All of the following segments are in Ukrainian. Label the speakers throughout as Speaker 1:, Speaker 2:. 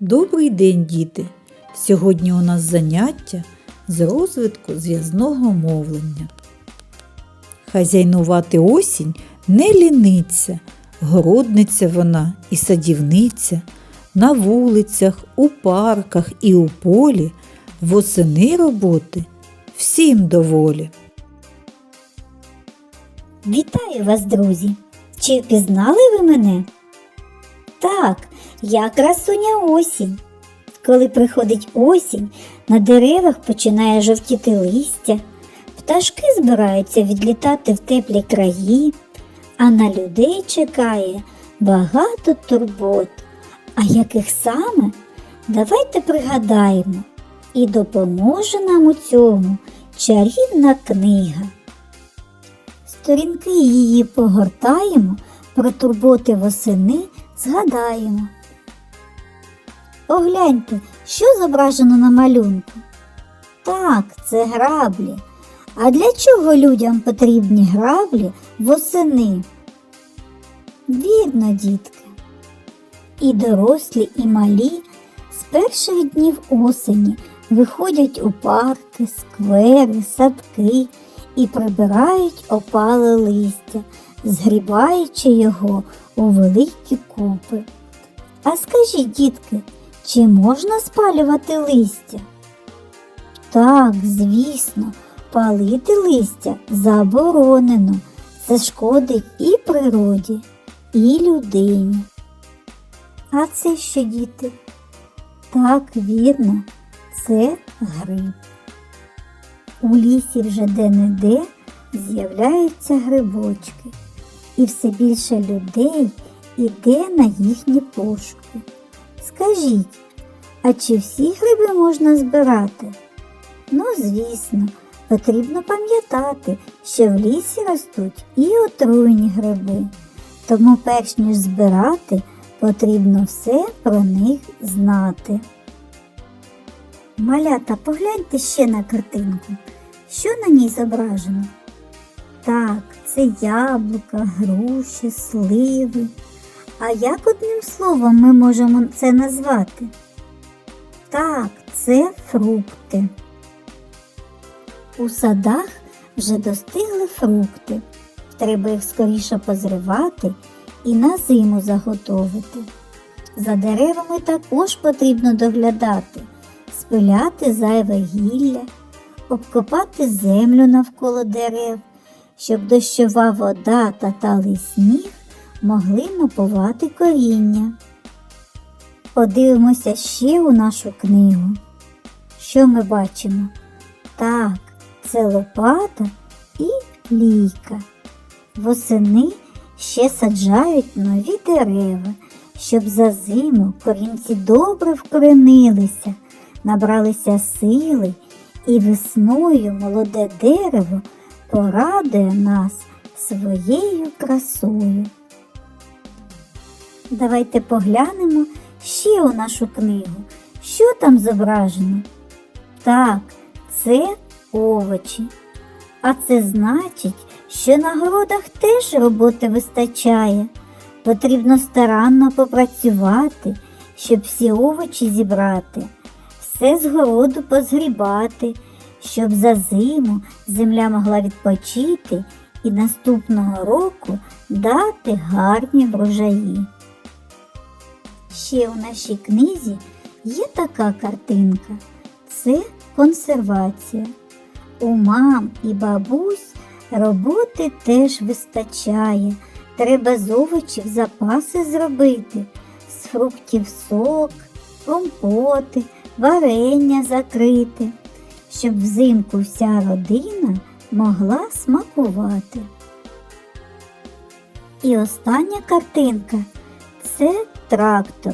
Speaker 1: Добрий день, діти! Сьогодні у нас заняття з розвитку зв'язного мовлення. Хазяйнувати осінь не ліниться, городниця вона і садівниця, на вулицях, у парках і у полі, восени роботи всім доволі.
Speaker 2: Вітаю вас, друзі! Чи впізнали ви мене? Так, я красуня осінь. Коли приходить осінь, на деревах починає жовтіти листя, пташки збираються відлітати в теплі краї, а на людей чекає багато турбот. А яких саме? Давайте пригадаємо, і допоможе нам у цьому чарівна книга. Сторінки її погортаємо, про турботи восени згадаємо. Погляньте, що зображено на малюнку. Так, це граблі. А для чого людям потрібні граблі восени? Вірно, дітки. І дорослі, і малі з перших днів осені виходять у парки, сквери, садки і прибирають опале листя, згрібаючи його у великі купи. А скажіть, дітки, чи можна спалювати листя? Так, звісно, палити листя заборонено. Це шкодить і природі, і людині. А це що, діти? Так, вірно, це гриб. У лісі вже де-не-де з'являються грибочки, і все більше людей іде на їхні пошуки. Скажіть, а чи всі гриби можна збирати? Ну, звісно, потрібно пам'ятати, що в лісі ростуть і отруйні гриби. Тому, перш ніж збирати, потрібно все про них знати. Малята, погляньте ще на картинку. Що на ній зображено? Так, це яблука, груші, сливи. А як одним словом ми можемо це назвати? Так, це фрукти. У садах вже достигли фрукти. Треба їх скоріше позривати і на зиму заготовити. За деревами також потрібно доглядати, спиляти зайве гілля, обкопати землю навколо дерев, щоб дощова вода та талий сніг могли напувати коріння. Подивимося ще у нашу книгу. Що ми бачимо? Так, це лопата і лійка. Восени ще саджають нові дерева, щоб за зиму корінці добре вкоренилися, набралися сили, і весною молоде дерево порадує нас своєю красою. Давайте поглянемо ще у нашу книгу. Що там зображено? Так, це овочі. А це значить, що на городах теж роботи вистачає. Потрібно старанно попрацювати, щоб всі овочі зібрати, все з городу позгрібати, щоб за зиму земля могла відпочити і наступного року дати гарні врожаї. Ще у нашій книзі є така картинка це консервація. У мам і бабусь роботи теж вистачає. Треба з овочів запаси зробити, з фруктів сок, компоти, варення закрити, щоб взимку вся родина могла смакувати. І остання картинка це трактор.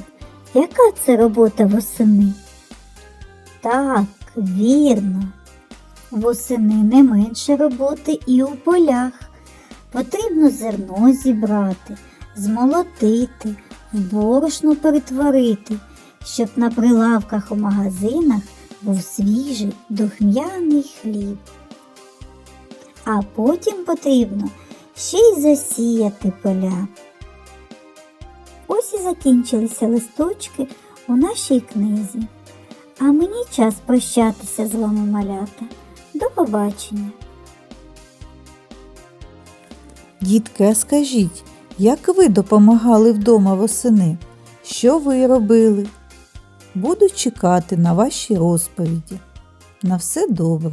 Speaker 2: Яка це робота восени? Так, вірно. Восени не менше роботи і у полях. Потрібно зерно зібрати, змолотити, в борошно перетворити, щоб на прилавках у магазинах був свіжий духмяний хліб. А потім потрібно ще й засіяти поля. Ось закінчилися листочки у нашій книзі. А мені час прощатися з вами, малята. До побачення.
Speaker 1: Дітки, а скажіть, як ви допомагали вдома восени? Що ви робили? Буду чекати на ваші розповіді. На все добре.